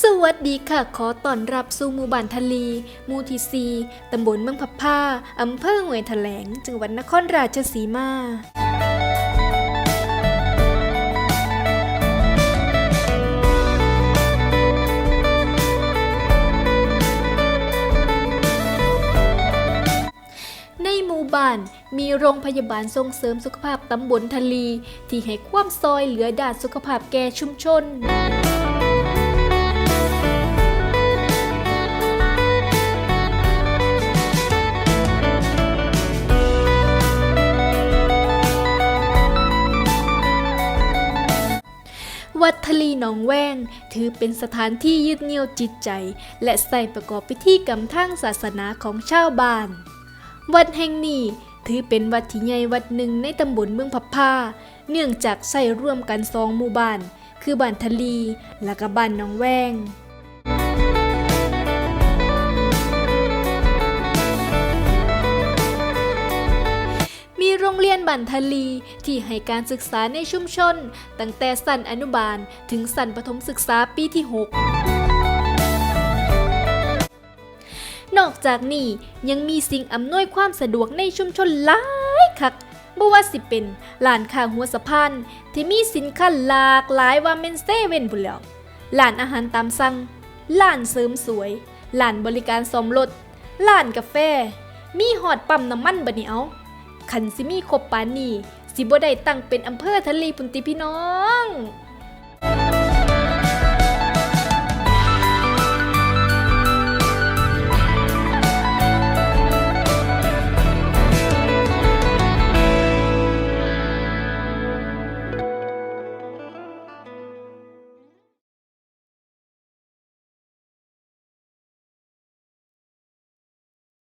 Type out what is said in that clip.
สวัสดีค่ะ ขอต้อนรับสู่หมู่บ้านทะลีมูที่4ตำบลเมืองพับผ้า อำเภอห้วยแถลง จังหวัดนครราชสีมา ในหมู่บ้านมีโรงพยาบาลส่งเสริมสุขภาพตำบลทะลี ที่ให้ความซอยเหลือด้านสุขภาพแก่ชุมชน วัดทะลีหนองแวงถือเป็นสถานที่ยึดเหนี่ยวจิตใจ และใส่ประกอบพิธีกรรมทางศาสนาของชาวบ้าน วัดแห่งนี้ถือเป็นวัดที่ใหญ่วัดหนึ่งในตำบลเมืองพับพาเนื่องจากใส่ร่วมกันสองหมู่บ้าน คือบ้านทะลี และก็บ้านหนองแวง บันทลีที่ให้การศึกษาในชุมชน ตั้งแต่สั้นอนุบาล ถึงสั้นประถมศึกษาปีที่ 6นอกจากนี้ยังมีสิ่งอำนวยความสะดวกในชุมชนหลายคักบ่ว่าสิเป็นร้านค้าหัวสะพานที่มีสินค้าหลากหลายว่าเมนเซเว่นพุ่นแหล้วร้านอาหารตามสั่งร้านเสริมสวยร้านบริการซ่อมรถร้านกาแฟ มีหอดปั๊มน้ำมันบัดนี้เอา คันซิมีครบปานนี่สิบ่ได้ตั้งเป็นอำเภอทะเลพุนติพี่น้อง